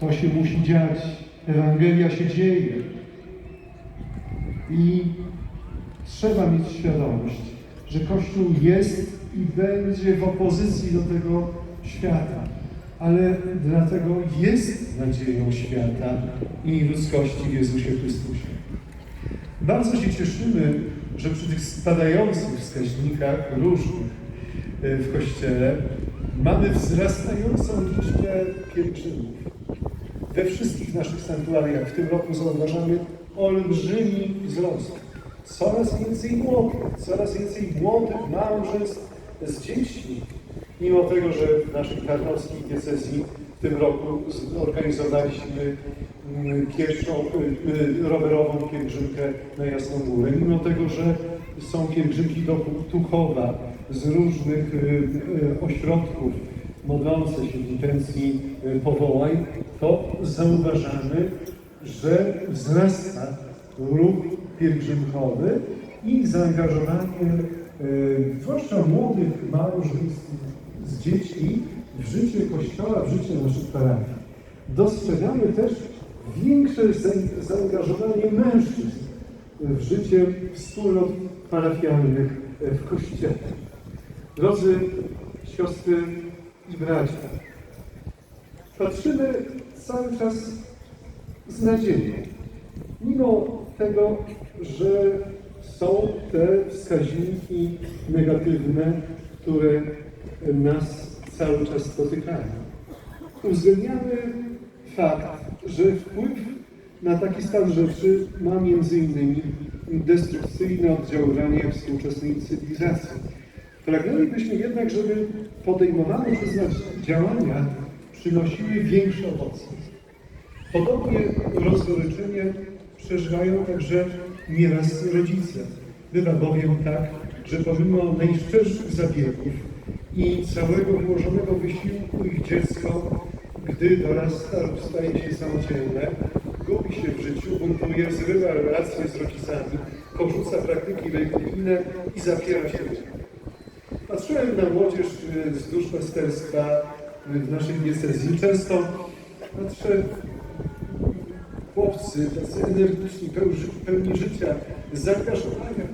To się musi dziać. Ewangelia się dzieje. I trzeba mieć świadomość, że Kościół jest i będzie w opozycji do tego świata. Ale dlatego jest nadzieją świata i ludzkości w Jezusie Chrystusie. Bardzo się cieszymy, że przy tych spadających wskaźnikach różnych e, w Kościele mamy wzrastającą liczbę pielgrzymów. We wszystkich naszych sanktuariach w tym roku zauważamy olbrzymi wzrost. Coraz więcej młodych, coraz więcej młodych małżeństw z dziećmi. Mimo tego, że w naszej tarnowskiej diecezji w tym roku zorganizowaliśmy mm, pierwszą y, y, rowerową pielgrzymkę na Jasną Górę, mimo tego, że są pielgrzymki do Tuchowa z różnych y, ośrodków modlące się w intencji y, powołań, to zauważamy, że wzrasta ruch pielgrzymkowy i zaangażowanie y, zwłaszcza młodych małżeństw z dziećmi w życie Kościoła, w życie naszych parafii. Dostrzegamy też większe za- zaangażowanie mężczyzn w życie wspólnot parafialnych w Kościele. Drodzy siostry i bracia, patrzymy cały czas z nadzieją, mimo tego, że są te wskaźniki negatywne, które nas cały czas spotykają. Uwzględniamy fakt, że wpływ na taki stan rzeczy ma między innymi destrukcyjne oddziaływanie współczesnej cywilizacji. Pragnęlibyśmy jednak, żeby podejmowane przez nas działania przynosiły większe owoce. Podobnie rozgoryczenie przeżywają także nieraz rodzice. Bywa bowiem tak, że pomimo najszczerszych zabiegów i całego włożonego wysiłku ich dziecko, gdy dorasta lub staje się samodzielne, gubi się w życiu, buntuje, zrywa relacje z rodzicami, porzuca praktyki religijne i zapiera się. Patrzyłem na młodzież y, z duszpasterstwa y, w naszej diecezji. Często patrzę, chłopcy tacy energiczni, pełni, życia, zaangażowania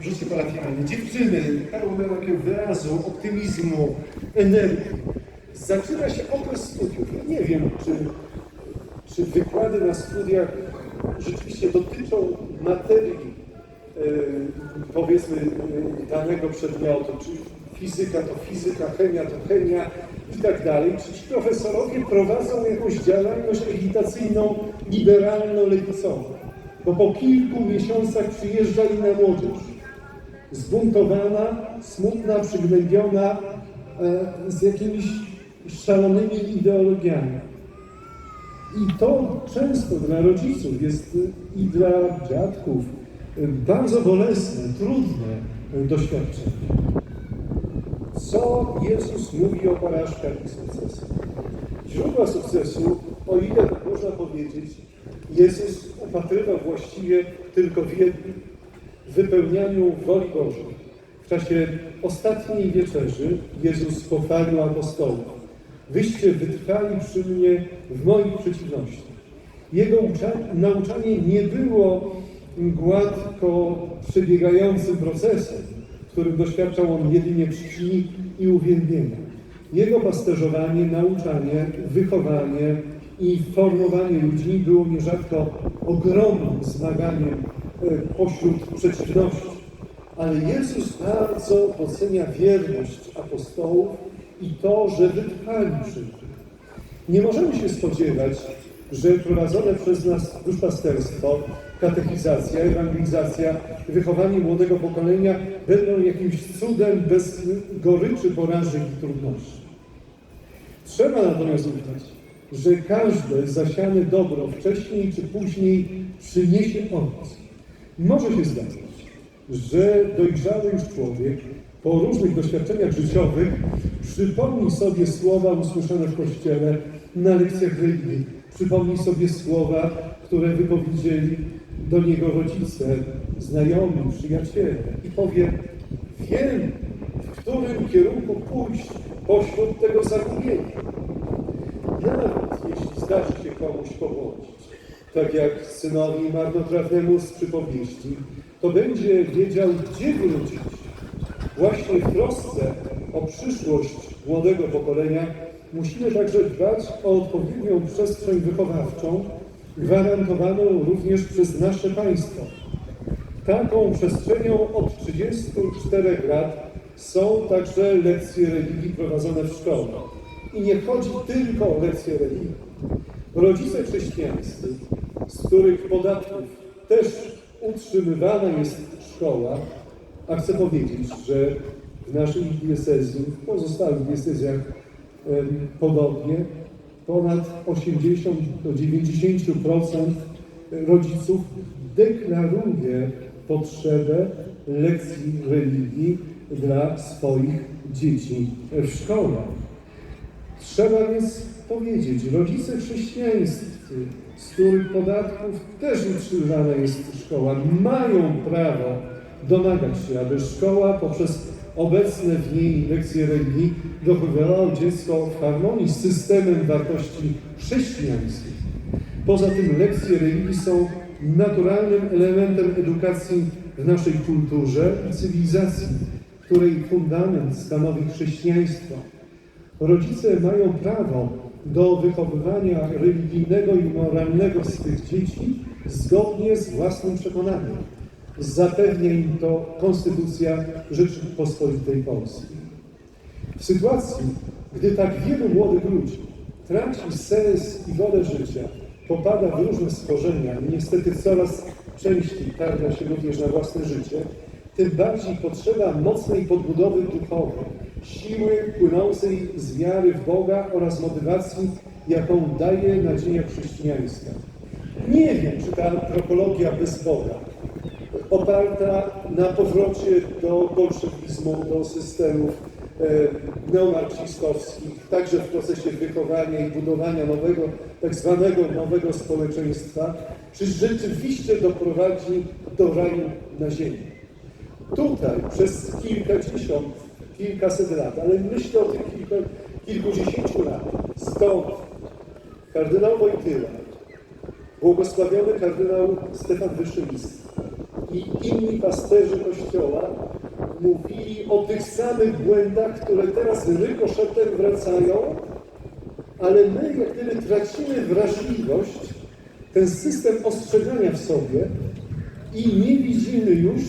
w życie parafialne. Dziewczyny pełne takiego wyrazu, optymizmu, energii. Zaczyna się okres studiów. Ja nie wiem, czy, czy wykłady na studiach rzeczywiście dotyczą materii powiedzmy e, danego przedmiotu, czy fizyka to fizyka, chemia to chemia i tak dalej. Czy ci profesorowie prowadzą jakąś działalność agitacyjną, liberalno-lewicową? Bo po kilku miesiącach przyjeżdżali na młodzież. Zbuntowana, smutna, przygnębiona, e, z jakimiś szalonymi ideologiami. I to często dla rodziców jest y, i dla dziadków y, bardzo bolesne, trudne y, doświadczenie. Co Jezus mówi o porażkach i sukcesach? Źródła sukcesu, o ile można powiedzieć, Jezus upatrywał właściwie tylko w jednym wypełnianiu woli Bożej. W czasie ostatniej wieczerzy Jezus pochwalił apostołów. Wyście wytrwali przy mnie w moich przeciwnościach. Jego ucza- nauczanie nie było gładko przebiegającym procesem, którym doświadczał on jedynie czci i uwielbienia. Jego pasterzowanie, nauczanie, wychowanie i formowanie ludzi było nierzadko ogromnym zmaganiem e, pośród przeciwności. Ale Jezus bardzo docenia wierność apostołów i to, że wytrwali przy tym. Nie możemy się spodziewać, że prowadzone przez nas duszpasterstwo, katechizacja, ewangelizacja, wychowanie młodego pokolenia będą jakimś cudem bez goryczy, porażek i trudności. Trzeba natomiast ufać, że każde zasiane dobro wcześniej czy później przyniesie owoc. Może się zdarzyć, że dojrzały już człowiek po różnych doświadczeniach życiowych przypomni sobie słowa usłyszane w kościele na lekcjach religii. Przypomni sobie słowa, które wypowiedzieli do niego rodzice, znajomi, przyjaciele i powie, wiem, w którym kierunku pójść pośród tego zagubienia. Nawet jeśli zdarzy się komuś pobłądzić, tak jak synowi marnotrawnemu z przypowieści, to będzie wiedział, gdzie wrócić. Właśnie w trosce o przyszłość młodego pokolenia musimy także dbać o odpowiednią przestrzeń wychowawczą, gwarantowaną również przez nasze państwo. Taką przestrzenią od 34 lat są także lekcje religii prowadzone w szkołach. I nie chodzi tylko o lekcje religii. Rodzice chrześcijańscy, z których podatków też utrzymywana jest szkoła, a chcę powiedzieć, że w naszej diecezji, w pozostałych diecezjach podobnie, ponad 80 do 90% rodziców deklaruje potrzebę lekcji religii dla swoich dzieci w szkole. Trzeba więc powiedzieć, rodzice chrześcijańscy, z których podatków też utrzymywana jest szkoła, mają prawo domagać się, aby szkoła poprzez obecne w niej lekcje religii dochowywała dziecko w harmonii z systemem wartości chrześcijańskich. Poza tym lekcje religii są naturalnym elementem edukacji w naszej kulturze i cywilizacji, której fundament stanowi chrześcijaństwo. Rodzice mają prawo do wychowywania religijnego i moralnego swych dzieci zgodnie z własnym przekonaniem. Zapewnia im to Konstytucja Rzeczypospolitej Polskiej. W sytuacji, gdy tak wielu młodych ludzi traci sens i wolę życia, popada w różne schorzenia i niestety coraz częściej targa się również na własne życie, tym bardziej potrzeba mocnej podbudowy duchowej, siły płynącej z wiary w Boga oraz motywacji, jaką daje nadzieja chrześcijańska. Nie wiem, czy ta antropologia bez Boga, oparta na powrocie do bolszewizmu, do systemów e, neomarksistowskich, także w procesie wychowania i budowania nowego, tak zwanego nowego społeczeństwa, czy rzeczywiście doprowadzi do raju na ziemi. Tutaj przez kilkadziesiąt, kilkaset lat, ale myślę o tych kilku, kilkudziesięciu lat, stąd kardynał Wojtyła, błogosławiony kardynał Stefan Wyszyński i inni pasterzy Kościoła mówili o tych samych błędach, które teraz rykoszetem wracają, ale my jak gdyby tracimy wrażliwość, ten system ostrzegania w sobie i nie widzimy już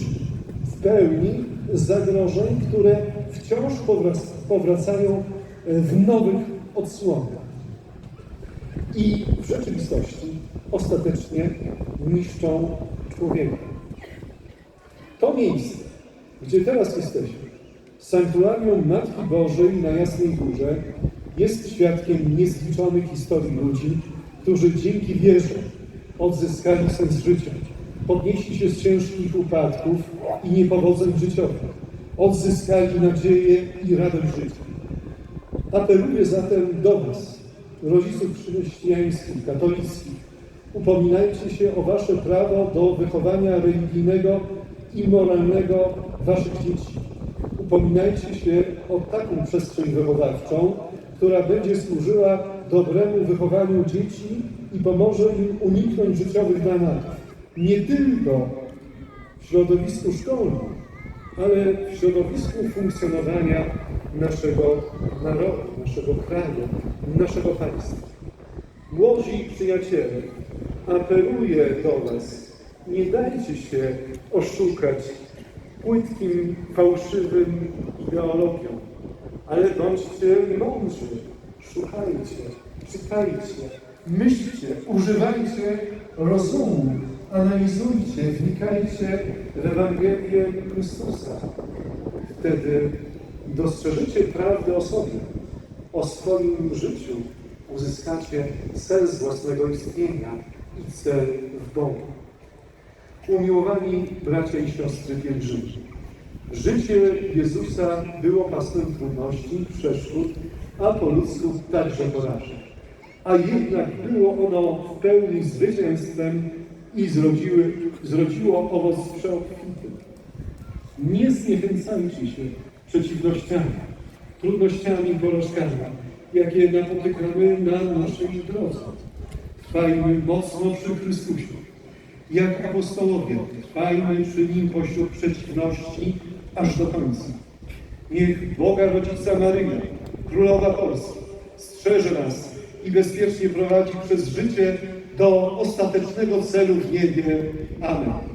w pełni zagrożeń, które wciąż powrac- powracają w nowych odsłonach. I w rzeczywistości ostatecznie niszczą człowieka. To miejsce, gdzie teraz jesteśmy, sanktuarium Matki Bożej na Jasnej Górze, jest świadkiem niezliczonych historii ludzi, którzy dzięki wierze odzyskali sens życia, podnieśli się z ciężkich upadków i niepowodzeń życiowych, odzyskali nadzieję i radość życia. Apeluję zatem do Was, rodziców chrześcijańskich, katolickich, upominajcie się o Wasze prawo do wychowania religijnego i moralnego Waszych dzieci. Upominajcie się o taką przestrzeń wychowawczą, która będzie służyła dobremu wychowaniu dzieci i pomoże im uniknąć życiowych dramatów. Nie tylko w środowisku szkolnym, ale w środowisku funkcjonowania naszego narodu, naszego kraju, naszego państwa. Młodzi przyjaciele, apeluję do Was, nie dajcie się oszukać płytkim, fałszywym ideologiom, ale bądźcie mądrzy, szukajcie, czytajcie, myślcie, używajcie rozumu, analizujcie, wnikajcie w Ewangelię Chrystusa. Wtedy dostrzeżycie prawdę o sobie, o swoim życiu, uzyskacie sens własnego istnienia i cel w Bogu. Umiłowani bracia i siostry pielgrzymi, życie Jezusa było pasmem trudności, przeszkód, a po ludzku także porażek. A jednak było ono w pełni zwycięstwem i zrodziły, zrodziło owoc przeobfity. Nie zniechęcajcie się przeciwnościami, trudnościami, porażkami. jakie napotykamy na naszej drodze. Trwajmy mocno przy Chrystusie. Jak apostołowie, trwajmy przy Nim pośród przeciwności aż do końca. Niech Boga Rodzica Maryja, Królowa Polski, strzeże nas i bezpiecznie prowadzi przez życie do ostatecznego celu w niebie. Amen.